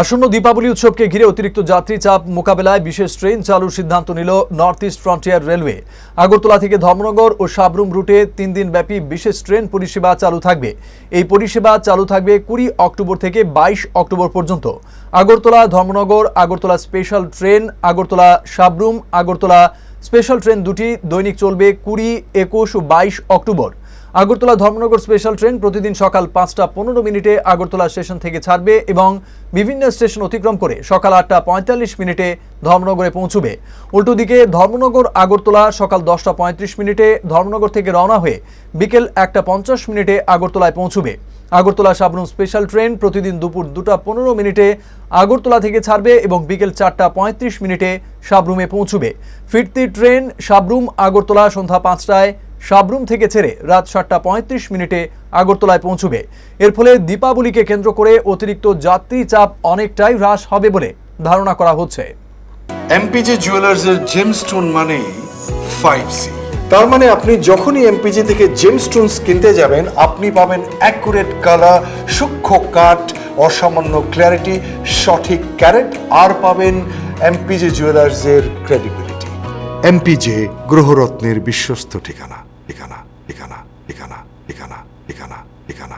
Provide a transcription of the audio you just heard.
আসন্ন দীপাবলি উৎসবকে ঘিরে অতিরিক্ত যাত্রী চাপ মোকাবেলায় বিশেষ ট্রেন চালুর সিদ্ধান্ত নিল north east frontier railway. Agartala থেকে ধর্মনগর ও সাবরুম রুটে তিন দিন ব্যাপী বিশেষ ট্রেন পরিষেবা চালু থাকবে। এই পরিষেবা চালু থাকবে কুড়ি অক্টোবর থেকে বাইশ অক্টোবর পর্যন্ত। Agartala, Dharmanagar, Agartala special train, Agartala Sabroom, Agartala special train দুটি দৈনিক চলবে কুড়ি, একুশ ও বাইশ October. Agartala, Dharmanagar special train প্রতিদিন সকাল পাঁচটা পনেরো মিনিটে আগরতলা স্টেশন থেকে ছাড়বে এবং বিভিন্ন স্টেশন অতিক্রম করে সকাল আটটা পঁয়তাল্লিশ মিনিটে ধর্মনগরে পৌঁছবে। উল্টো দিকে ধর্মনগর আগরতলা সকাল দশটা পঁয়ত্রিশ মিনিটে ধর্মনগর থেকে রওনা হয়ে বিকেল একটা পঞ্চাশ মিনিটে আগরতলায় পৌঁছবে। আগরতলা সাবরুম স্পেশাল ট্রেন প্রতিদিন দুপুর দুটা পনেরো মিনিটে আগরতলা থেকে ছাড়বে এবং বিকেল চারটা পঁয়ত্রিশ মিনিটে সাবরুমে পৌঁছবে। ফিরতি ট্রেন সাবরুম আগরতলা সন্ধ্যা পাঁচটায় সাবরুম থেকে ছেড়ে রাত সাতটা পঁয়ত্রিশ মিনিটে আগরতলায় পৌঁছবে। এর ফলে দীপাবলিকে কেন্দ্র করে অতিরিক্ত যাত্রী চাপ অনেকটাই হ্রাস হবে বলে ধারণা করা হচ্ছে। এমপিজে জুয়েলার্সের জেমস্টোন মানেই ফাইভ সি তার মানে আপনি যখনই এমপিজে থেকে জেমস্টোনস কিনতে যাবেন আপনি পাবেন অ্যাকুরেট কালার সূক্ষ্ম কাট অসামান্য ক্ল্যারিটি সঠিক ক্যারেট আর পাবেন এমপিজে জুয়েলার্সের ক্রেডিবিলিটি এমপিজে গ্রহরত্নের বিশ্বস্ত ঠিকানা। Ikana, Ikana, Ikana, Ikana, Ikana, Ikana,